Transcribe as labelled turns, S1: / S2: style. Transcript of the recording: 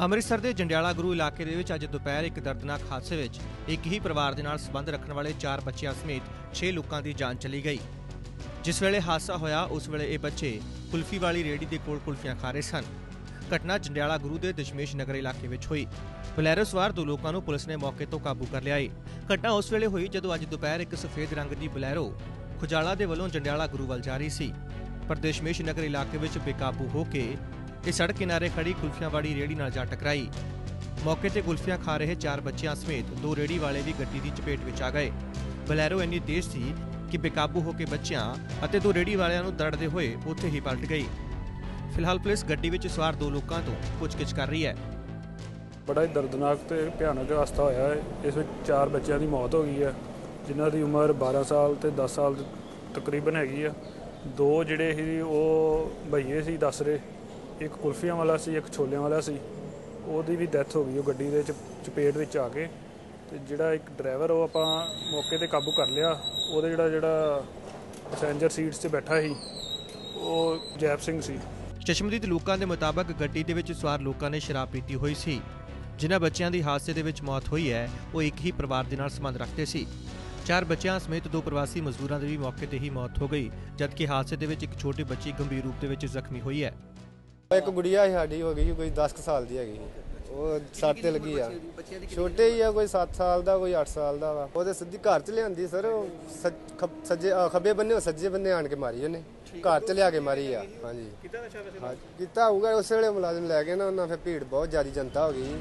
S1: ਅੰਮ੍ਰਿਤਸਰ ਦੇ ਜੰਡਿਆਲਾ ਗੁਰੂ ਇਲਾਕੇ ਦੇ ਵਿੱਚ ਅੱਜ ਦੁਪਹਿਰ ਇੱਕ ਦਰਦਨਾਕ ਹਾਦਸੇ ਵਿੱਚ ਇੱਕ ਹੀ ਪਰਿਵਾਰ ਦੇ ਨਾਲ ਸੰਬੰਧ ਰੱਖਣ ਵਾਲੇ 4 ਬੱਚਿਆਂ ਸਮੇਤ 6 ਲੋਕਾਂ ਦੀ ਜਾਨ ਚਲੀ ਗਈ। ਜਿਸ ਵੇਲੇ ਹਾਦਸਾ ਹੋਇਆ, ਉਸ ਵੇਲੇ ਇਹ ਬੱਚੇ ਕੁਲਫੀ ਵਾਲੀ ਰੇੜੀ ਦੇ ਕੋਲ ਕੁਲਫੀਆਂ ਖਾ ਰਹੇ ਸਨ। ਘਟਨਾ ਜੰਡਿਆਲਾ ਗੁਰੂ ਦੇ ਦਸ਼ਮੇਸ਼ ਨਗਰ ਇਲਾਕੇ ਵਿੱਚ ਹੋਈ। ਬਲੈਰੋ ਸਵਾਰ ਦੋ ਲੋਕਾਂ ਨੂੰ ਪੁਲਿਸ ਨੇ ਮੌਕੇ ਤੋਂ ਕਾਬੂ ਕਰ ਲਿਆ ਏ। ਘਟਨਾ ਉਸ ਵੇਲੇ ਹੋਈ ਜਦੋਂ ਅੱਜ ਦੁਪਹਿਰ ਇੱਕ ਸਫੇਦ ਰੰਗ ਦੀ ਬਲੈਰੋ ਖੁਜਾਲਾ ਦੇ ਵੱਲੋਂ ਜੰਡਿਆਲਾ ਗੁਰੂ ਵੱਲ ਜਾ ਰਹੀ ਸੀ। ਪਰ ਦਸ਼ਮੇਸ਼ ਨਗਰ ਇਲਾਕੇ ਵਿੱਚ ਬੇਕਾਬੂ ਹੋ ਕੇ ਇਹ ਸੜਕ ਕਿਨਾਰੇ ਖੜੀ ਕੁਲਫੀਆਂ ਵਾਲੀ ਰੇੜੀ ਨਾਲ ਜਾ ਟਕਰਾਈ। ਮੌਕੇ ਤੇ ਕੁਲਫੀਆਂ ਖਾ ਰਹੇ ਚਾਰ ਬੱਚਿਆਂ ਸਮੇਤ ਦੋ ਰੇੜੀ ਵਾਲੇ ਵੀ ਗੱਡੀ ਦੀ ਚਪੇਟ ਵਿੱਚ ਆ ਗਏ। ਬਲੈਰੋ ਇੰਨੀ ਤੇਜ਼ ਸੀ ਕਿ ਬੇਕਾਬੂ ਹੋ ਕੇ ਬੱਚਿਆਂ ਅਤੇ ਦੋ ਰੇੜੀ ਵਾਲਿਆਂ ਨੂੰ ਦਰੜਦੇ ਹੋਏ ਉੱਥੇ ਹੀ ਪਲਟ ਗਈ। ਫਿਲਹਾਲ ਪੁਲਿਸ ਗੱਡੀ ਵਿੱਚ ਸਵਾਰ ਦੋ ਲੋਕਾਂ ਤੋਂ ਪੁੱਛਗਿੱਛ ਕਰ ਰਹੀ ਹੈ।
S2: ਬੜਾ ਹੀ ਦਰਦਨਾਕ ਤੇ ਭਿਆਨਕ ਹਾਦਸਾ ਹੋਇਆ ਹੈ। ਇਸ ਵਿੱਚ ਚਾਰ ਬੱਚਿਆਂ ਦੀ ਮੌਤ ਹੋ ਗਈ ਹੈ, ਜਿਨ੍ਹਾਂ ਦੀ ਉਮਰ 12 ਸਾਲ ਤੇ 10 ਸਾਲ ਤਕਰੀਬਨ ਹੈਗੀ ਆ ਦੋ ਜਿਹੜੇ ਸੀ ਉਹ ਭਈਏ ਸੀ, ਦੱਸ ਰਹੇ। ਇੱਕ ਕੁਲਫੀਆਂ ਵਾਲਾ ਸੀ, ਇੱਕ ਛੋਲਿਆਂ ਵਾਲਾ ਸੀ। ਉਹਦੀ ਵੀ ਡੈਥ ਹੋ ਗਈ, ਉਹ ਗੱਡੀ ਦੇ ਚ ਚਪੇਟ ਵਿੱਚ ਆ ਕੇ। ਤੇ ਜਿਹੜਾ ਇੱਕ ਡਰਾਈਵਰ ਉਹ ਆਪਾਂ ਮੌਕੇ ਤੇ ਕਾਬੂ ਕਰ ਲਿਆ। ਉਹਦੇ ਜਿਹੜਾ ਜਿਹੜਾ ਪੈਸੇਂਜਰ ਸੀਟਸ ਤੇ ਬੈਠਾ ਸੀ, ਉਹ ਜੈਪ ਸਿੰਘ ਸੀ।
S1: ਚਸ਼ਮਦੀਦ ਲੋਕਾਂ ਦੇ ਮੁਤਾਬਕ ਗੱਡੀ ਦੇ ਵਿੱਚ ਸਵਾਰ ਲੋਕਾਂ ਨੇ ਸ਼ਰਾਬ ਪੀਤੀ ਹੋਈ ਸੀ। ਜਿਨ੍ਹਾਂ ਬੱਚਿਆਂ ਦੀ ਹਾਦਸੇ ਦੇ ਵਿੱਚ ਮੌਤ ਹੋਈ ਹੈ, ਉਹ ਇੱਕ ਹੀ ਪਰਿਵਾਰ ਦੇ ਨਾਲ ਸੰਬੰਧ ਰੱਖਦੇ ਸੀ। ਚਾਰ ਬੱਚਿਆਂ ਸਮੇਤ ਦੋ ਪ੍ਰਵਾਸੀ ਮਜ਼ਦੂਰਾਂ ਦੀ ਵੀ ਮੌਕੇ ਤੇ ਹੀ ਮੌਤ ਹੋ ਗਈ, ਜਦਕਿ ਹਾਦਸੇ ਦੇ ਵਿੱਚ ਇੱਕ ਛੋਟੀ ਬੱਚੀ ਗੰਭੀਰ ਰੂਪ ਦੇ ਵਿੱਚ ਜ਼ਖਮੀ ਹੋਈ ਹੈ।
S3: ਇੱਕ ਗੁੜੀਆ ਸੀ ਸਾਡੀ ਹੋ ਗਈ ਸੀ ਕੋਈ 10 ਸਾਲ ਦੀ ਹੈਗੀ ਸੀ। ਉਹ ਸੱਟ ਤੇ ਲੱਗੀ ਆ। ਛੋਟੇ ਹੀ ਆ ਕੋਈ 7 ਸਾਲ ਦਾ ਕੋਈ 8 ਸਾਲ ਦਾ ਵਾ। ਉਹਦੇ ਸਿੱਧੀ ਘਰ ਚ ਲਿਆਂਦੀ ਸਰ ਉਹ ਸੱਜ- ਖੱਬ- ਸੱਜੇ ਅ, ਖੱਬੇ ਬੰਨੇ ਉਹ ਸੱਜੇ ਬੰਨੇ ਆਣ ਕੇ ਮਾਰੀ ਉਹਨੇ। ਘਰ ਚ ਲਿਆ ਕੇ ਮਾਰੀ ਆ ਹਾਂਜੀ। ਕੀਤਾ ਨਸ਼ਾ ਵੈਸੇ ਕੀਤਾ ਹੋਊਗਾ ਉਸੇ ਵੇਲੇ ਮੁਲਾਜ਼ਮ ਲੈ ਗਏ ਨਾ ਉਹਨਾਂ ਫਿਰ ਭੀੜ ਬਹੁਤ ਜ਼ਿਆਦਾ ਜਨਤਾ ਹੋ ਗਈ। ਸੀ